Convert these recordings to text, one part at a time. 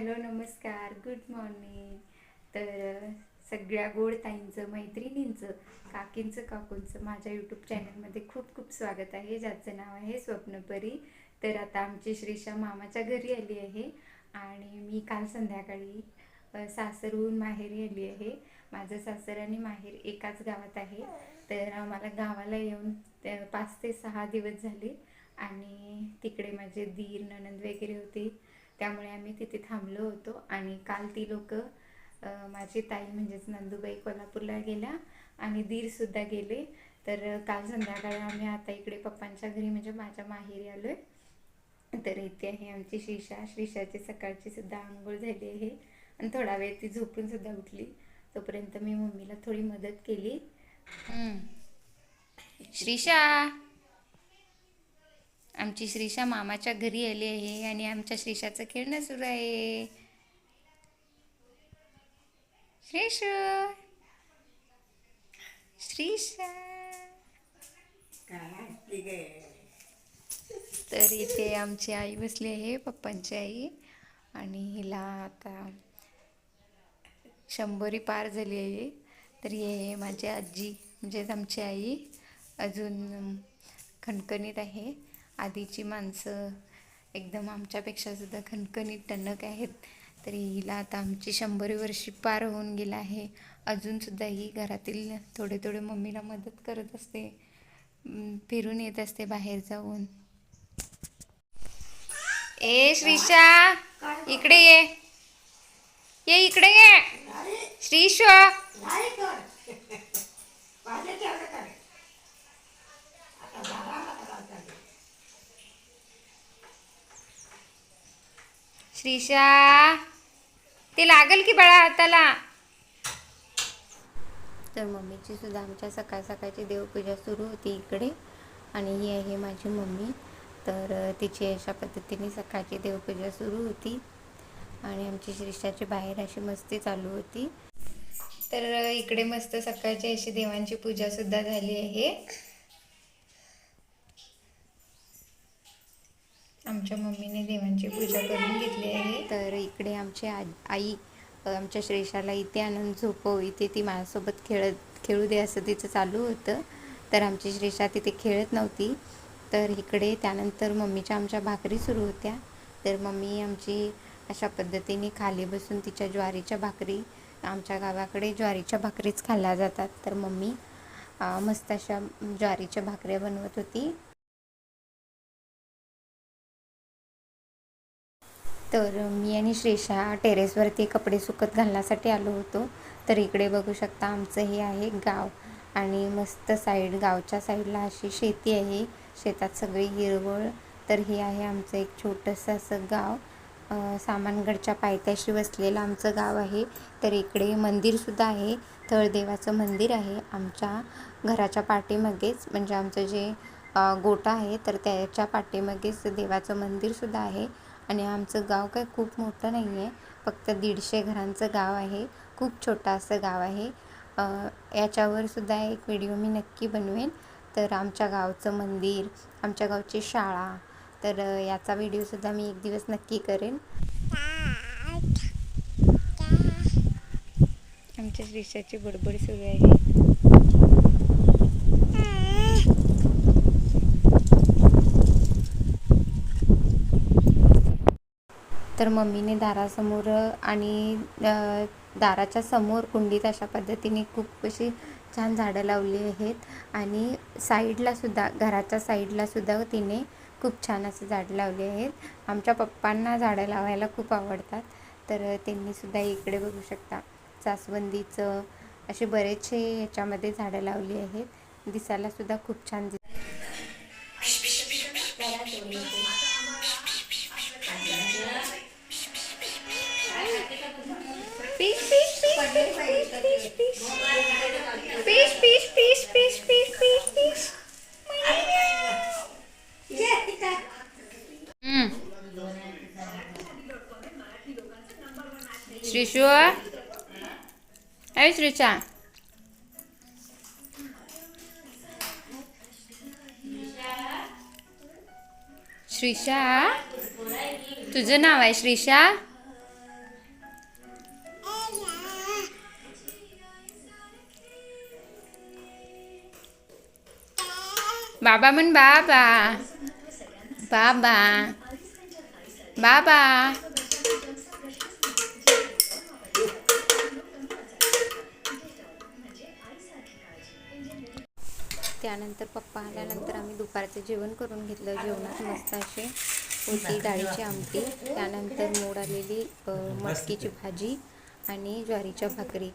Hello नमस्कार good morning तर सगळ्या गोड ताईंचं मैत्रिणींचं काकींचं काकूंचं माझ्या यूट्यूब चॅनलमध्ये खूप खूप स्वागत आहे. ज्याचं नाव आहे स्वप्नपरी. तर आता आमची श्रीषा मामाच्या घरी आली आहे आणि मी काल संध्याकाळी सासरहून माहेरी आली आहे. माझं सासर आणि माहेर एकाच गावात आहे. तर आम्हाला गावाला येऊन पाच ते सहा दिवस झाले आणि तिकडे माझे दीर ननंद वगैरे होते. त्यामुळे आम्ही तिथे थांबलो होतो. आणि काल ती लोक माझी ताई म्हणजेच नंदूबाई कोल्हापूरला गेल्या आणि दीरसुद्धा गेले. तर काल संध्याकाळी आम्ही आता इकडे पप्पांच्या घरी म्हणजे माझ्या माहेरी आलोय. तर इथे आहे आमची श्रीषा श्रीषाची सकाळची सुद्धा आंघोळ झाली आहे. आणि थोडा वेळ ती झोपून सुद्धा उठली. तोपर्यंत मी मम्मीला थोडी मदत केली. श्रीषा आमची श्रीषा मामाच्या घरी आली आहे आणि आमच्या श्रीषाचं खेळणं सुरू आहे. श्रीशू. श्रीषा तर इथे आमची आई बसली आहे पप्पांची आई. आणि हिला आता शंभरी पार झाली आहे. तर हे आहे माझी आजी म्हणजेच आमची आई. अजून खणखणीत आहे. आधीची माणसं एकदम आमच्यापेक्षा सुद्धा खणखणीत टणक आहेत. तरी हिला आता आमची शंभर वर्षी पार होऊन गेला आहे. अजूनसुद्धा ही घरातील थोडे थोडे मम्मीला मदत करत असते. फिरून येत असते बाहेर जाऊन. ए श्रीशा इकडे ये. ये इकडे ये. श्रीशा. श्रीशा ते लागल की बाळा हाताला? तर मम्मीची सुद्धा आमच्या सकाळ सकाळची देवपूजा सुरू होती इकडे. आणि ही आहे माझी मम्मी. तर तिची अशा पद्धतीने सकाळची देवपूजा सुरू होती. आणि आमची श्रीषाची बाहेर अशी मस्ती चालू होती. तर इकडे मस्त सकाळची अशी देवांची पूजा सुद्धा झाली आहे. आमच्या मम्मीने देवांची पूजा करून घेतली आहे. तर इकडे आमची आ आई आमच्या श्रेषाला इथे आणून झोपव इथे ती माझ्यासोबत खेळत खेळू दे असं तिचं चालू होतं. तर आमची श्रेषा तिथे खेळत नव्हती. तर इकडे त्यानंतर मम्मीच्या आमच्या भाकरी सुरू होत्या. तर मम्मी आमची अशा पद्धतीने खाली बसून तिच्या ज्वारीच्या भाकरी आमच्या गावाकडे ज्वारीच्या भाकरीच खाल्ल्या जातात. तर मम्मी मस्त अशा ज्वारीच्या भाकऱ्या बनवत होती. तर मी आणि श्रेषा टेरेसवरती कपडे सुकत घालण्यासाठी आलो होतो. तर इकडे बघू शकता आमचं हे आहे गाव आणि मस्त साईड गावच्या साईडला अशी शेती आहे. शेतात सगळी हिरवळ. तर हे आहे आमचं एक छोटंसं असं गाव. सामानगडच्या पायथ्याशी वसलेलं आमचं गाव आहे. तर इकडे मंदिरसुद्धा आहे. थळदेवाचं मंदिर आहे आमच्या घराच्या पाठीमागेच. म्हणजे आमचं जे गोटा गोठा आहे तर त्याच्या पाठीमागेच देवाचं मंदिरसुद्धा आहे. आणि आमचं गाव काय खूप मोठं नाही आहे. फक्त दीडशे घरांचं गाव आहे. खूप छोटं असं गाव आहे. याच्यावरसुद्धा याच्यावर सुद्धा एक व्हिडिओ मी नक्की बनवेन. तर आमच्या गावचं मंदिर आमच्या गावची शाळा तर याचा व्हिडिओसुद्धा मी एक दिवस नक्की करेन. आमच्या रिक्षाची बडबड सुरू आहे. तर मम्मीने दारासमोर आणि दाराच्या समोर कुंडीत अशा पद्धतीने खूप अशी छान झाडं लावली आहेत. आणि साईडला सुद्धा घराच्या साईडला सुद्धा तिने खूप छान असे झाडं लावली आहेत. आमच्या पप्पांना झाडं लावायला खूप आवडतात. तर त्यांनी सुद्धा इकडे बघू शकता जास्वंदीचं असे बरेचसे याच्यामध्ये झाडं लावली आहेत. दिसायला सुद्धा खूप छान दिस fish, fish, fish, fish, fish, fish. हम्म. श्रीशू अय श्रीचा श्रीशा तुझं नाव आहे श्रीशा बाबा म्हण बाबा. बाबा. बाबा. त्यानंतर पप्पा आल्यानंतर आम्ही दुपारचं जेवण करून घेतलं. जेवणात मस्त असे होती डाळीची आमटी. त्यानंतर मोड आलेली मटकीची भाजी आणि ज्वारीच्या भाकरी.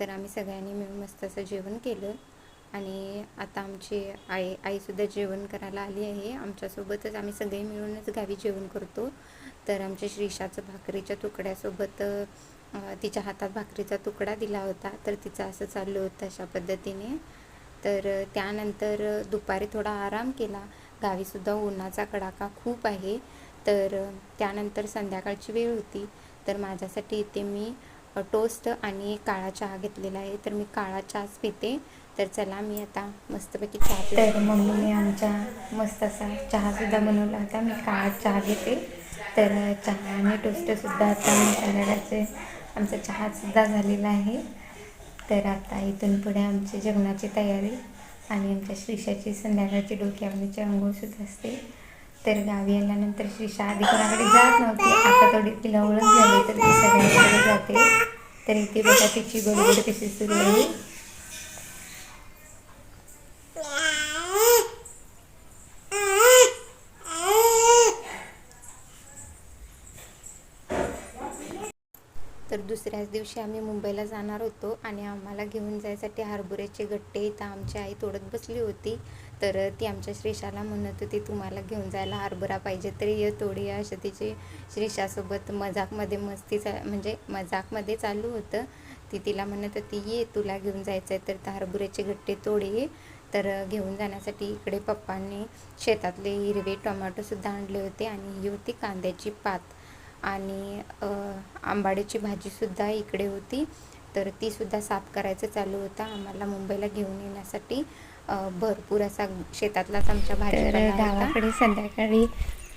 तर आम्ही सगळ्यांनी मिळून मस्त असं जेवण केलं. आणि आता आमची आई आईसुद्धा जेवण करायला आली आहे. आमच्यासोबतच आम्ही सगळे मिळूनच गावी जेवण करतो. तर आमच्या श्रीषाचं भाकरीच्या तुकड्यासोबत तिच्या हातात भाकरीचा तुकडा दिला होता. तर तिचं असं चाललं होतं अशा पद्धतीने. तर त्यानंतर दुपारी थोडा आराम केला. गावीसुद्धा उन्हाचा कडाका खूप आहे. तर त्यानंतर संध्याकाळची वेळ होती. तर माझ्यासाठी इथे मी टोस्ट आणि काळा चहा घेतलेला आहे. तर मी काळा चहाच पिते. तर चला मी आता मस्तपैकी चहा तर मम्मीने आमच्या मस्त असा चहासुद्धा बनवला होता. मी काळा चहा घेते. तर चहा आणि टोस्टसुद्धा आता मी संध्याकाळचे आमचा चहासुद्धा झालेला आहे. तर आता इथून पुढे आमची जेवणाची तयारी आणि आमच्या श्रीषाची संध्याकाळची डोक्यावरची आंघोळसुद्धा असते. तर गावी आल्यानंतर श्रीषा आधी कोणाकडे जात नव्हती. आता थोडी तिला ओळख झाली तर ती सगळ्यांकडे जाते. तर इथे बघा तिची बरोबर कशी सुरू आहे. तर दुसऱ्याच दिवशी आम्ही मुंबईला जाणार होतो आणि आम्हाला घेऊन जायसाठी हरभऱ्याचे गट्टे तर आमची आई तोडत बसली होती. तर ती आमच्या श्रीषाला म्हणत होती तुम्हाला घेऊन जायला हरभरा पाहिजे तरी ये तोडी या अशा तिची श्रीषासोबत मजाकमध्ये मस्ती चा म्हणजे मजाकमध्ये चालू होतं. ती तिला म्हणत होती ये तुला घेऊन जायचं आहे तर त्या हरभऱ्याचे गट्टे तोडे तर घेऊन जाण्यासाठी इकडे पप्पांनी शेतातले हिरवे टोमॅटोसुद्धा आणले होते आणि ही होती कांद्याची पात. आणि आंबाड्याची भाजीसुद्धा इकडे होती. तर तीसुद्धा साफ करायचं चालू होतं आम्हाला मुंबईला घेऊन येण्यासाठी. भरपूर असा शेतातलाच आमच्या भाजीपाला गावाकडे संध्याकाळी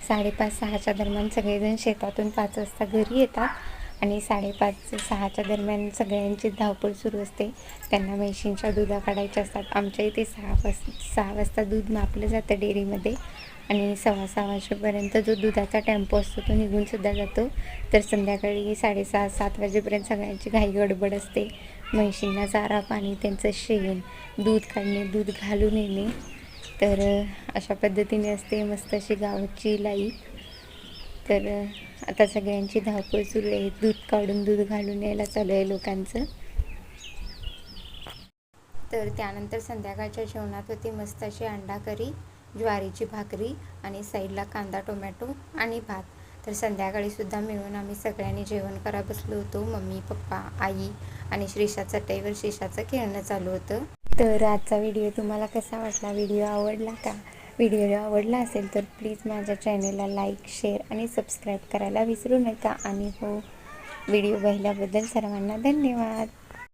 साडेपाच सहाच्या दरम्यान सगळेजण शेतातून पाच वाजता घरी येतात आणि साडेपाच सहाच्या दरम्यान सगळ्यांची धावपळ सुरू असते. त्यांना म्हैशींच्या दुधा काढायच्या असतात. आमच्या इथे सहा वाज सहा वाजता दूध मापलं जातं डेअरीमध्ये. आणि सव्वा सहा वाजेपर्यंत जो दुधाचा टेम्पो असतो तो निघूनसुद्धा जातो. तर संध्याकाळी साडेसहा सात वाजेपर्यंत सगळ्यांची घाई गडबड असते. म्हैशींना चारा पाणी त्यांचं शेण दूध काढणे दूध घालून येणे. तर अशा पद्धतीने असते मस्त अशी गावाची लाईफ तर आता सगळ्यांची धावपळ सुरू आहे. दूध काढून दूध घालून यायला चालू आहे लोकांचं. तर त्यानंतर संध्याकाळच्या जेवणात होती मस्त अशी अंडा करी ज्वारीची भाकरी आणि साईडला कांदा टोमॅटो आणि भात. तर संध्याकाळीसुद्धा मिळून आम्ही सगळ्यांनी जेवण करा बसलो होतो. मम्मी पप्पा आई आणि श्रीषा चटईवर श्रीषाचं खेळणं चालू होतं. तर आजचा व्हिडिओ तुम्हाला कसा वाटला? व्हिडिओ आवडला का? व्हिडिओ आवडला असेल तर प्लीज माझ्या चॅनेलला लाईक शेअर आणि सबस्क्राईब करायला विसरू नका. आणि हो व्हिडिओ पाहिल्याबद्दल सर्वांना धन्यवाद.